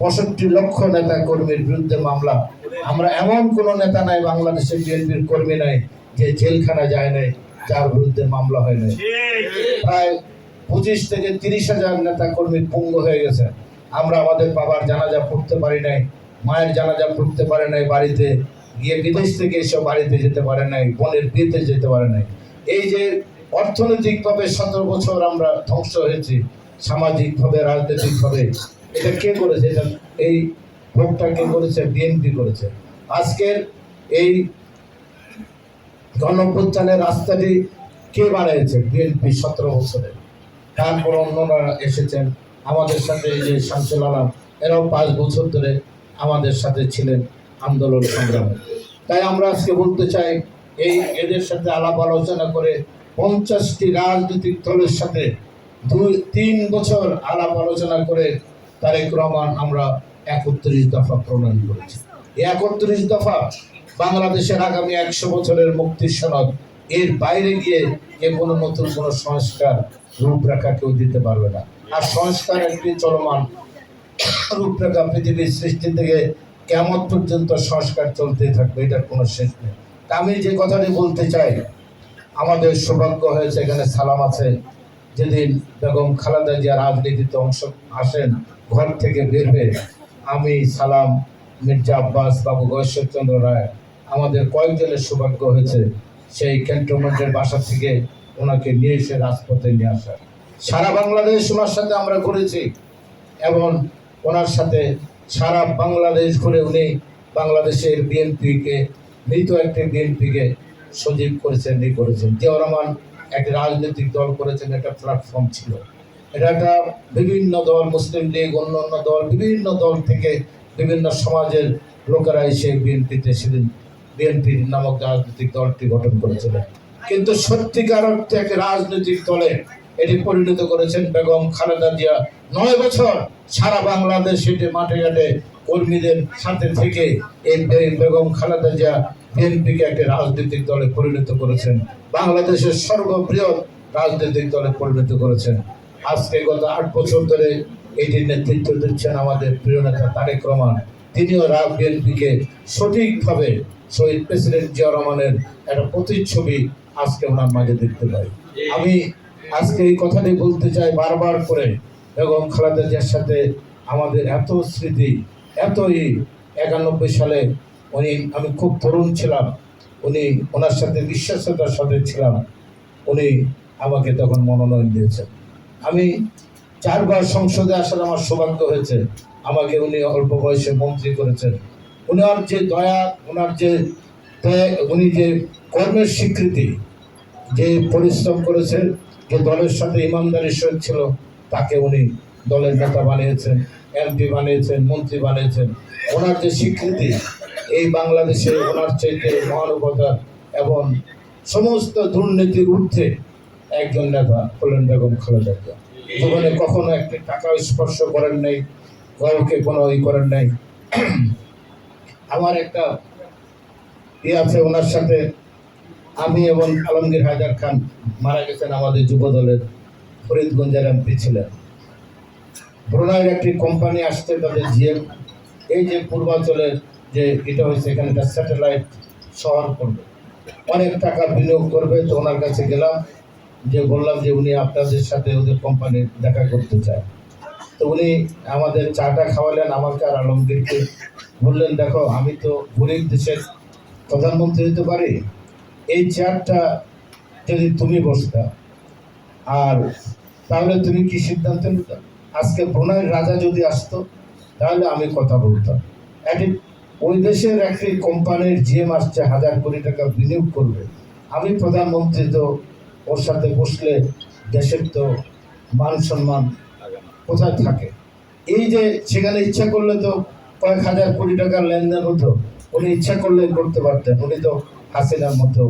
পঁয়ষট্টি লক্ষ নেতা কর্মীর বিরুদ্ধে মামলা। আমরা এমন কোন নেতা নাই বাংলাদেশের বিএনপির কর্মী নাই, যে জেলখানা যায় নাই, যার বিরুদ্ধে মামলা হয় নাই। প্রায় পঁচিশ থেকে তিরিশ হাজার নেতা কর্মী পঙ্গ হয়ে গেছে। আমরা আমাদের বাবার জানাজা পড়তে পারি নাই, মায়ের জানাজা পড়তে পারে নাই বাড়িতে, গিয়ে বিদেশ থেকে এসব বাড়িতে যেতে পারে নাই, বোনের বিয়েতে যেতে পারে নাই। এই যে অর্থনৈতিকভাবে সতেরো বছর আমরা ধ্বংস হয়েছি, সামাজিকভাবে, রাজনৈতিকভাবে এটা কে করেছে? এই ভোটটা কে করেছে? বিএনপি করেছে। আজকের এই গণপ্রত্যানের রাস্তাটি কে বানিয়েছে? বিএনপি সতেরো বছরে। তারপর অন্যরা এসেছেন। আমাদের সাথে এই যে শামসুল আলম, এরাও পাঁচ বছর ধরে আমাদের সাথে ছিলেন আন্দোলন সংগ্রামে। তাই আমরা আজকে বলতে চাই, এই এদের সাথে আলাপ আলোচনা করে পঞ্চাশটি রাজনৈতিক দলের সাথে দুই, তিন বছর আলাপ আলোচনা করে তারেক রহমান আমরা একত্রিশ দফা প্রণয়ন করেছি। একত্রিশ দফা বাংলাদেশের আগামী একশো বছরের মুক্তির সনদ, এর বাইরে গিয়ে যে কোনো নতুন কোনো সংস্কার রূপরেখা কেউ দিতে পারবে না। আর সংস্কার একটি চলমান রূপরেখা পৃথিবীর সৃষ্টি থেকে কেমন পর্যন্ত সংস্কার চলতেই থাকবে, এটার কোনো শেষ নেই। আমি যে কথাটি বলতে চাই, আমাদের সৌভাগ্য হয়েছে এখানে সালাম আছে। যেদিন বেগম খালেদা জিয়া রাজনীতিতে অংশ আসেন ঘর থেকে বের হয়ে আমি সালাম মির্জা আব্বাস বাবু গয়েশ্বরচন্দ্র রায়, আমাদের কয়েকজনের সৌভাগ্য হয়েছে সেই ক্যান্টনমেন্টের বাসা থেকে ওনাকে নিয়ে এসে রাজপথে নিয়ে আসা। সারা বাংলাদেশ ওনার সাথে আমরা ঘুরেছি এবং ওনার সাথে সারা বাংলাদেশ ঘুরে উনি বাংলাদেশের বিএনপিকে, মৃত একটি বিএনপিকে সজীব করেছেন ই করেছেন। জিয়াউর রহমান একটি রাজনৈতিক দল করেছেন, একটা প্ল্যাটফর্ম ছিল। এটা একটা বিভিন্ন দল, মুসলিম লীগ, অন্য অন্য দল, বিভিন্ন দল থেকে বিভিন্ন সমাজের লোকেরা এসে বিএনপিতে সেদিন বিএনপি নামক রাজনৈতিক দলটি গঠন করেছিলেন। কিন্তু সত্যিকার অর্থে একটি রাজনৈতিক দলে এটি পরিণত করেছেন বেগম খালেদা জিয়া। নয় বছর সারা বাংলাদেশ এটি মাঠে ঘাটে কর্মীদের সাথে থেকে এই বেগম খালেদা জিয়া বিএনপিকে একটি রাজনৈতিক দলে পরিণত করেছেন। বাংলাদেশের সর্ববৃহৎ রাজনৈতিক দলে পরিণত করেছেন। আজকে গত আট বছর ধরে এটির নেতৃত্ব দিচ্ছেন আমাদের প্রিয় নেতা তারেক রহমান, তিনিও রাব বিএনপিকে সঠিকভাবে শহীদ প্রেসিডেন্ট জিয়া রহমানের একটা প্রতিচ্ছবি আজকে ওনার মাঝে দেখতে পাই। আমি আজকে এই কথাটি বলতে চাই বারবার করে এবং খালেদা জিয়ার সাথে আমাদের এত স্মৃতি, এতই একানব্বই সালে উনি, আমি খুব তরুণ ছিলাম, উনি ওনার সাথে বিশ্বাসতার সাথে ছিলাম, উনি আমাকে তখন মনোনয়ন দিয়েছেন। আমি চারবার সংসদে আসার আমার সৌভাগ্য হয়েছে। আমাকে উনি অল্প বয়সে মন্ত্রী করেছেন। ওনার যে দয়া ওনার যে উনি যে কর্মের স্বীকৃতি, যে পরিশ্রম করেছেন, যে দলের সাথে ইমানদারির সহিত ছিল, তাকে উনি দলের নেতা বানিয়েছেন, এমপি বানিয়েছেন, মন্ত্রী বানিয়েছেন। ওনার যে স্বীকৃতি, এই বাংলাদেশে ওনার চাইতে মহানুভতা এবং সমস্ত দুর্নীতির ঊর্ধ্বে একজন নেতা হলেন বেগম খালেদা জিয়া। জীবনে কখনো একটি টাকা স্পর্শ করেন নাই, কাউকে কোনো ই করেন নাই। আমার একটা ই আছে, ওনার সাথে আমি এবং আলমগীর হায়দার খান মারা গেছেন আমাদের যুব দলের ফরিদগঞ্জের এমপি ছিলেন। ব্রুনাইয়ের একটি কোম্পানি আসছে তাদের জিএম। এই যে পূর্বাঞ্চলের যে এটা হয়েছে, এখানে একটা স্যাটেলাইট শহর করবে। অনেক টাকা বিনিয়োগ করবে, তো ওনার কাছে গেলাম। যে বললাম যে উনি আপনাদের সাথে ওদের কোম্পানি দেখা করতে চায়। তো উনি আমাদের চাটা খাওয়ালেন, আমাকে আর আলমগীরকে বললেন, দেখো, আমি তো গরিব দেশের প্রধানমন্ত্রী হতে পারি। এই চেয়ারটা যদি তুমি বসতা, আর তাহলে তুমি কি সিদ্ধান্ত নিতে? আজকে ব্রুনাইয়ের রাজা যদি আসতো, তাহলে আমি কথা বলতাম। একটি ওই দেশের একটি কোম্পানির জিএম আসছে, হাজার কোটি টাকা বিনিয়োগ করবে। আমি প্রধানমন্ত্রী তো ওর সাথে বসলে দেশের তো মান সম্মান কোথায় থাকে? এই যে সেখানে ইচ্ছা করলে তো কয়েক হাজার কোটি টাকার লেনদেন হতো, উনি ইচ্ছা করলে করতে পারতেন। উনি তো হাসিনার মতো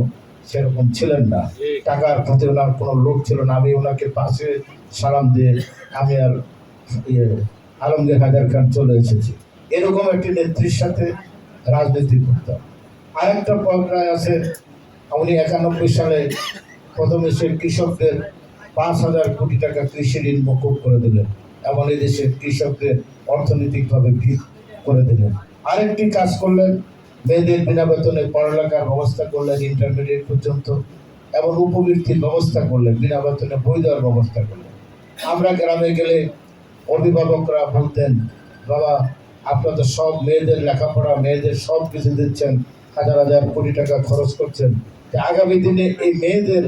সেরকম ছিলেন না। টাকার প্রতি ওনার কোনো লোক ছিল না। আমি ওনাকে পাশে সালাম দিয়ে আমি আর ইয়ে আলমগীর হায়দার খান চলে এসেছি। এরকম একটি নেত্রীর সাথে রাজনীতি করতাম। আরেকটা পর্যায়ে আছে, উনি একানব্বই সালে প্রথমে সে কৃষকদের পাঁচ হাজার কোটি টাকা কৃষি ঋণ মকুব করে দিলেন এবং এই দেশের কৃষকদের অর্থনৈতিকভাবে ভিত করে দিলেন। আরেকটি কাজ করলেন, মেয়েদের বিনা বেতনে পড়ালেখার ব্যবস্থা করলেন ইন্টারমিডিয়েট পর্যন্ত এবং উপবৃত্তির ব্যবস্থা করলেন, বিনা বেতনে বই দেওয়ার ব্যবস্থা করলেন। আমরা গ্রামে গেলে অভিভাবকরা বলতেন, বাবা আপনাদের সব মেয়েদের লেখাপড়া, মেয়েদের সব কিছু দিচ্ছেন, হাজার হাজার কোটি টাকা খরচ করছেন। আগামী দিনে এই মেয়েদের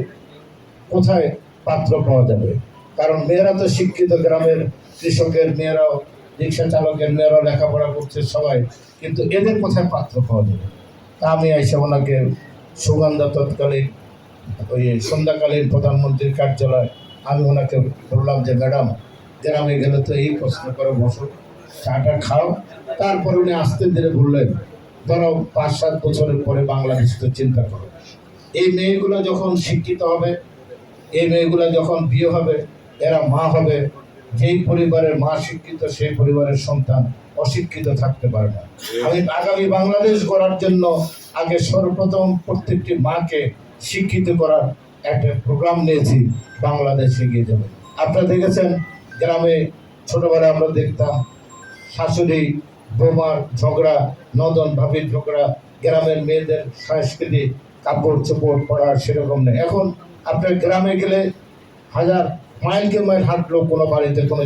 কোথায় পাত্র পাওয়া যাবে? কারণ মেয়েরা তো শিক্ষিত, গ্রামের কৃষকের মেয়েরাও, রিক্সা চালকের মেয়েরাও লেখাপড়া করছে সবাই, কিন্তু এদের কোথায় পাত্র পাওয়া যাবে? তা আমি এসে ওনাকে সুগন্ধা তৎকালীন, ওই সন্ধ্যাকালীন প্রধানমন্ত্রীর কার্যালয় আমি ওনাকে বললাম যে, ম্যাডাম, গ্রামে গেলে তো এই প্রশ্ন করে, বসো, চাটা খাও। তারপর উনি আস্তে ধীরে বললেন, ধরো পাঁচ সাত বছরের পরে বাংলাদেশ তো চিন্তা করো। এই মেয়েগুলো যখন শিক্ষিত হবে এই মেয়েগুলো যখন বিয়ে হবে, এরা মা হবে, যেই পরিবারের মা শিক্ষিত, সেই পরিবারের সন্তান অশিক্ষিত থাকতে পারে না। আমি আগামী বাংলাদেশ গড়ার জন্য আগে সর্বপ্রথম প্রত্যেকটি মাকে শিক্ষিত করার একটা প্রোগ্রাম নিয়েছি, বাংলাদেশ এগিয়ে যাবে। আপনারা দেখেছেন, গ্রামে ছোটবেলায় আমরা দেখতাম, শাশুড়ি বোমার ঝগড়া নদন ভাবির ঝগড়া, গ্রামের মেয়েদের সংস্কৃতি কাপড় চোপড় পরা সেরকম নেই। এখন আপনার গ্রামে গেলে হাজার মাইলকে মাইল হাঁটলেও কোনো বাড়িতে, কোনো